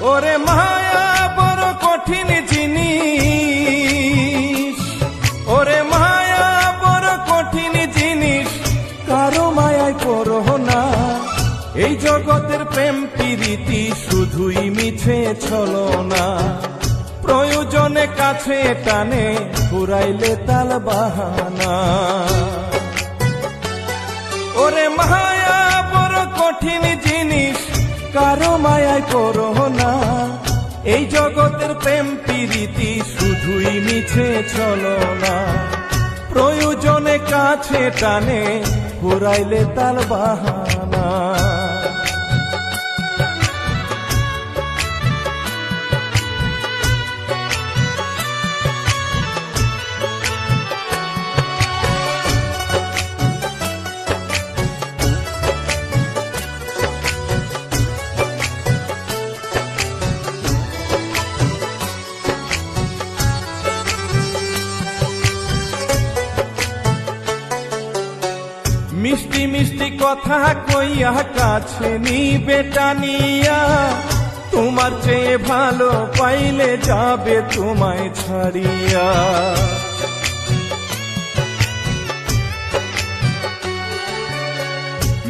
ওরে মায়া বড় কঠিন জিনিস। ওরে মায়া বড় কঠিন জিনিস, কারও মায়ায় করো না। এই জগতের প্রেম প্রীতি শুধুই মিছে ছলো না প্রয়োজনে কাছে টানে ফুরাইলে তাল বাহানা। করো না এই জগতের প্রেম প্রীতি শুধুই মিছে চলো না। প্রয়োজনে কাছে টানে ঘুরাইলে তাল বাহানা। মিষ্টি মিষ্টি কথা কইয়া কাছে নিবে টানিয়া তোমার চেয়ে ভালো পাইলে যাবে তোমায় ছাড়িয়া।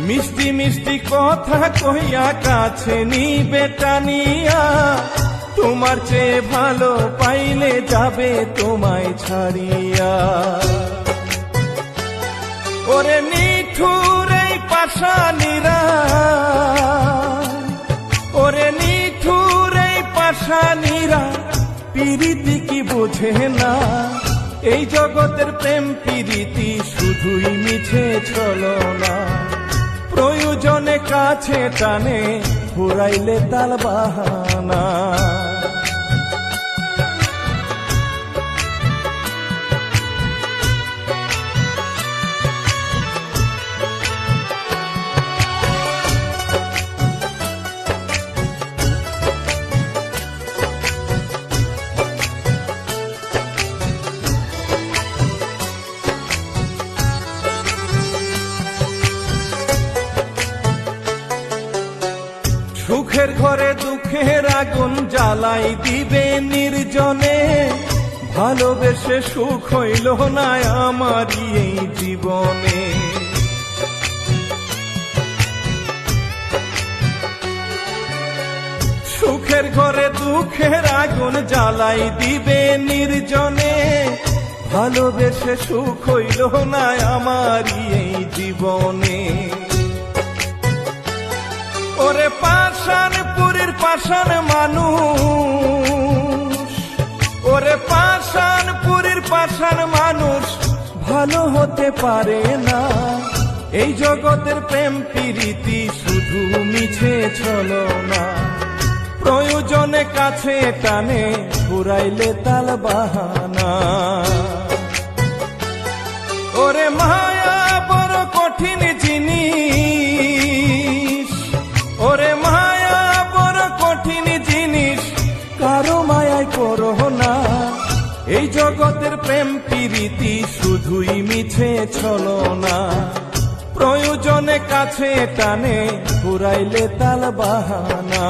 মিষ্টি মিষ্টি কথা কইয়া কাছে নিবে টানিয়া তোমার চেয়ে ভালো পাইলে যাবে তোমায় ছাড়িয়া। ওরে নিঠুর এই পাশানিরা ওরে নিঠুর এই পাশানিরা পিরিতি কি বোঝে না? এই জগতের প্রেম পিরিতি শুধুই মিছে চলো না। প্রয়োজনে কাছে টানে ফুরাইলে তাল বাহানা। সুখের ঘরে দুঃখের আগুন জ্বালাই দিবে নির্জনে। ভালোবেসে সুখ হইল না আমারই এই জীবনে। সুখের ঘরে দুঃখের আগুন জ্বালাই দিবে নির্জনে। ভালোবেসে সুখ হইল না আমারই এই জীবনে। পাশান মানুষ। ওরে পাশানপুরের পাশান মানুষ, ভালো হতে পারে না। এই জগতের প্রেম প্রীতি শুধু মিছে চলো না। প্রয়োজনে কাছে টানে ফুরাইলে তাল বাহানা। এই জগতের প্রেম প্রীতি শুধুই মিছে ছলো না। প্রয়োজনে কাছে টানে ফুরাইলে তাল বাহানা।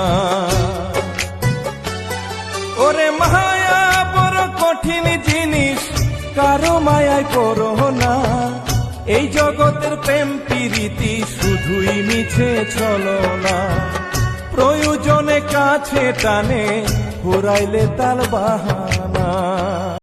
ওরে মায়া, বড় কঠিন জিনিস, কারও মায়ায় করো না। এই জগতের প্রেম প্রীতি শুধুই মিছে চলো না। প্রয়োজনে কাছে টানে ফুরাইলে তাল বাহানা।